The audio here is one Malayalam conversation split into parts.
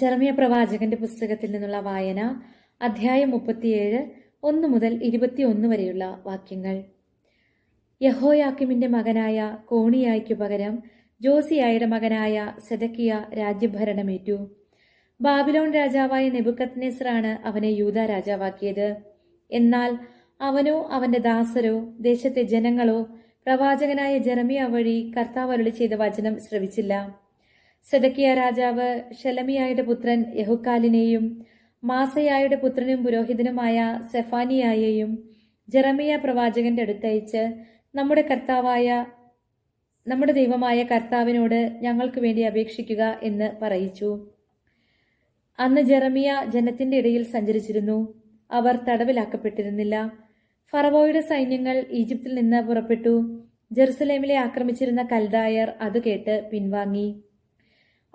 ജെറമിയ പ്രവാചകന്റെ പുസ്തകത്തിൽ നിന്നുള്ള വായന അധ്യായം മുപ്പത്തിയേഴ് ഒന്ന് മുതൽ ഇരുപത്തിയൊന്ന് വരെയുള്ള വാക്യങ്ങൾ. യഹോയാക്കിമിന്റെ മകനായ കോണിയായ്ക്കു പകരം ജോസിയായുടെ മകനായ സെദക്കിയ രാജ്യഭരണമേറ്റു. ബാബിലോൺ രാജാവായ നെബുക്കത്നേസറാണ് അവനെ യൂത രാജാവാക്കിയത്. എന്നാൽ അവനോ അവന്റെ ദാസരോ ദേശത്തെ ജനങ്ങളോ പ്രവാചകനായ ജെറമിയ വഴി കർത്താവ് അരുളി ചെയ്ത വചനം ശ്രവിച്ചില്ല. സെദക്കിയ രാജാവ് ഷെലമിയായുടെ പുത്രൻ യഹുക്കാലിനെയും മാസയായുടെ പുത്രനും പുരോഹിതനുമായ സെഫാനിയായെയും ജെറമിയ പ്രവാചകന്റെ അടുത്തയച്ച് നമ്മുടെ കർത്താവായ നമ്മുടെ ദൈവമായ കർത്താവിനോട് ഞങ്ങൾക്ക് വേണ്ടി അപേക്ഷിക്കുക എന്ന് പറയിച്ചു. അന്ന് ജെറമിയ ജനത്തിന്റെ ഇടയിൽ സഞ്ചരിച്ചിരുന്നു. അവർ തടവിലാക്കപ്പെട്ടിരുന്നില്ല. ഫറവോയുടെ സൈന്യങ്ങൾ ഈജിപ്തിൽ നിന്ന് പുറപ്പെട്ടു. ജെറുസലേമിലെ ആക്രമിച്ചിരുന്ന കൽദായർ അത് കേട്ട് പിൻവാങ്ങി.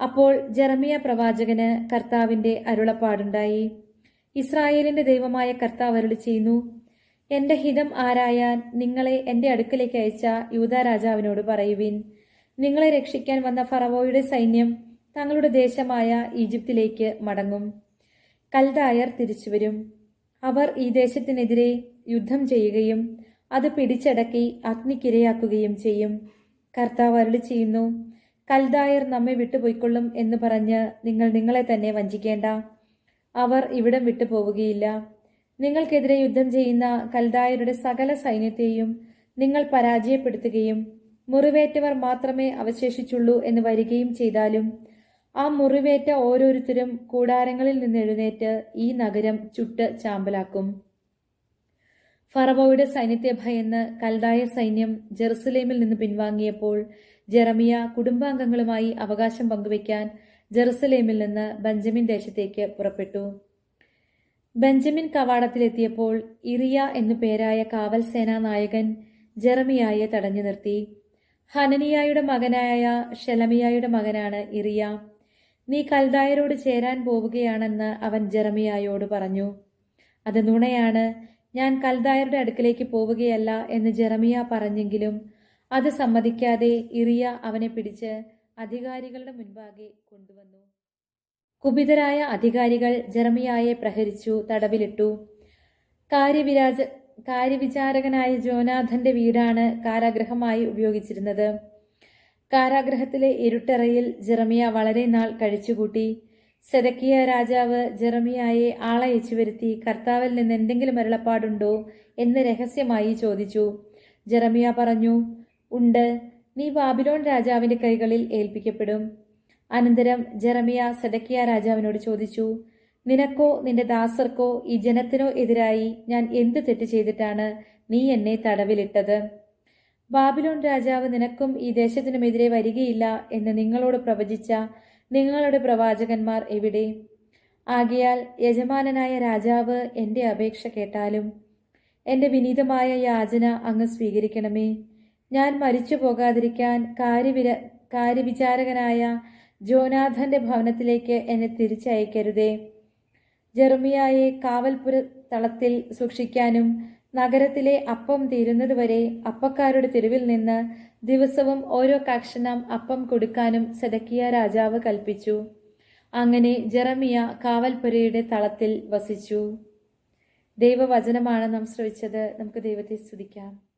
അപ്പോൾ ജെറമിയ പ്രവാചകന് കർത്താവിന്റെ അരുളപ്പാടുണ്ടായി. ഇസ്രായേലിന്റെ ദൈവമായ കർത്താവ് അരുളി ചെയ്യുന്നു എന്റെ ഹിതം ആരായാൻ നിങ്ങളെ എന്റെ അടുക്കലേക്ക് അയച്ച യൂത രാജാവിനോട് പറയുവിൻ. നിങ്ങളെ രക്ഷിക്കാൻ വന്ന ഫറവോയുടെ സൈന്യം തങ്ങളുടെ ദേശമായ ഈജിപ്തിലേക്ക് മടങ്ങും. കൽദായർ തിരിച്ചുവരും അവർ ഈ ദേശത്തിനെതിരെ യുദ്ധം ചെയ്യുകയും അത് പിടിച്ചടക്കി അഗ്നിക്കിരയാക്കുകയും ചെയ്യും. കർത്താവ് അരുളി ചെയ്യുന്നു കൽദായർ നമ്മെ വിട്ടുപോയിക്കൊള്ളും എന്ന് പറഞ്ഞ് നിങ്ങൾ നിങ്ങളെ തന്നെ വഞ്ചിക്കേണ്ട. അവർ ഇവിടം വിട്ടു പോവുകയില്ല നിങ്ങൾക്കെതിരെ യുദ്ധം ചെയ്യുന്ന കൽദായരുടെ സകല സൈന്യത്തെയും നിങ്ങൾ പരാജയപ്പെടുത്തുകയും മുറിവേറ്റവർ മാത്രമേ അവശേഷിച്ചുള്ളൂ എന്ന് വരികയും ചെയ്താലും ആ മുറിവേറ്റ ഓരോരുത്തരും കൂടാരങ്ങളിൽ നിന്നെഴുന്നേറ്റ് ഈ നഗരം ചുട്ട് ചാമ്പലാക്കും. ഫറവോയുടെ സൈന്യത്തെ ഭയന്ന് കൽദായ സൈന്യം ജെറുസലേമിൽ നിന്ന് പിൻവാങ്ങിയപ്പോൾ ജെറമിയ കുടുംബാംഗങ്ങളുമായി അവകാശം പങ്കുവയ്ക്കാൻ ജെറുസലേമിൽ നിന്ന് ബെഞ്ചമിൻ ദേശത്തേക്ക് പുറപ്പെട്ടു. ബെഞ്ചമിൻ കവാടത്തിലെത്തിയപ്പോൾ ഇറിയ എന്നു പേരായ കാവൽ സേനാ നായകൻ ജെറമിയായെ തടഞ്ഞു നിർത്തി. ഹനനിയായുടെ മകനായ ഷെലമിയായുടെ മകനാണ് ഇറിയ. നീ കൽദായരോട് ചേരാൻ പോവുകയാണെന്ന് അവൻ ജെറമിയായോട് പറഞ്ഞു. അത് നുണയാണ്. ഞാൻ കൽദായരുടെ അടുക്കലേക്ക് പോവുകയല്ല എന്ന് ജെറമിയ പറഞ്ഞെങ്കിലും അത് സമ്മതിക്കാതെ ഇറിയ അവനെ പിടിച്ച് അധികാരികളുടെ മുൻപാകെ കൊണ്ടുവന്നു. കുപിതരായ അധികാരികൾ ജെറമിയായെ പ്രഹരിച്ചു തടവിലിട്ടു. കാര്യവിരാജ കാര്യവിചാരകനായ ജോനാഥന്റെ വീടാണ് കാരാഗ്രഹമായി ഉപയോഗിച്ചിരുന്നത്. കാരാഗ്രഹത്തിലെ ഇരുട്ടറയിൽ ജെറമിയ വളരെ നാൾ കഴിച്ചുകൂട്ടി. സെദക്കിയ രാജാവ് ജെറമിയായെ ആളയച്ചു വരുത്തി കർത്താവിൽ നിന്ന് എന്തെങ്കിലും അരുളപ്പാടുണ്ടോ എന്ന് രഹസ്യമായി ചോദിച്ചു. ജെറമിയ പറഞ്ഞു ഉണ്ട്. നീ ബാബിലോൺ രാജാവിന്റെ കൈകളിൽ ഏൽപ്പിക്കപ്പെടും. അനന്തരം ജെറമിയ സെതക്കിയ രാജാവിനോട് ചോദിച്ചു നിനക്കോ നിന്റെ ദാസർക്കോ ഈ ജനത്തിനോ എതിരായി ഞാൻ എന്ത് തെറ്റ് ചെയ്തിട്ടാണ് നീ എന്നെ തടവിലിട്ടത്? ബാബിലോൺ രാജാവ് നിനക്കും ഈ ദേശത്തിനുമെതിരെ വരികയില്ല എന്ന് നിങ്ങളോട് പ്രവചിച്ച നിങ്ങളുടെ പ്രവാചകന്മാർ എവിടെ? ആകയാൽ യജമാനനായ രാജാവ് എന്റെ അപേക്ഷ കേട്ടാലും എന്റെ വിനീതമായ യാചന അങ്ങ് സ്വീകരിക്കണമേ. ഞാൻ മരിച്ചു പോകാതിരിക്കാൻ കാര്യവിര കാര്യവിചാരകനായ ജോനാഥന്റെ ഭവനത്തിലേക്ക് എന്നെ തിരിച്ചയക്കരുതേ. ജെർമിയായെ കാവൽപുര തളത്തിൽ സൂക്ഷിക്കാനും നഗരത്തിലെ അപ്പം തീരുന്നതുവരെ അപ്പക്കാരുടെ തെരുവിൽ നിന്ന് ദിവസവും ഓരോ കക്ഷണം അപ്പം കൊടുക്കാനും സെതക്കിയ രാജാവ് കൽപ്പിച്ചു. അങ്ങനെ ജെറമിയ കാവൽപുരയുടെ തളത്തിൽ വസിച്ചു. ദൈവവചനമാണ് നാം ശ്രവിച്ചത്. നമുക്ക് ദൈവത്തെ സ്തുതിക്കാം.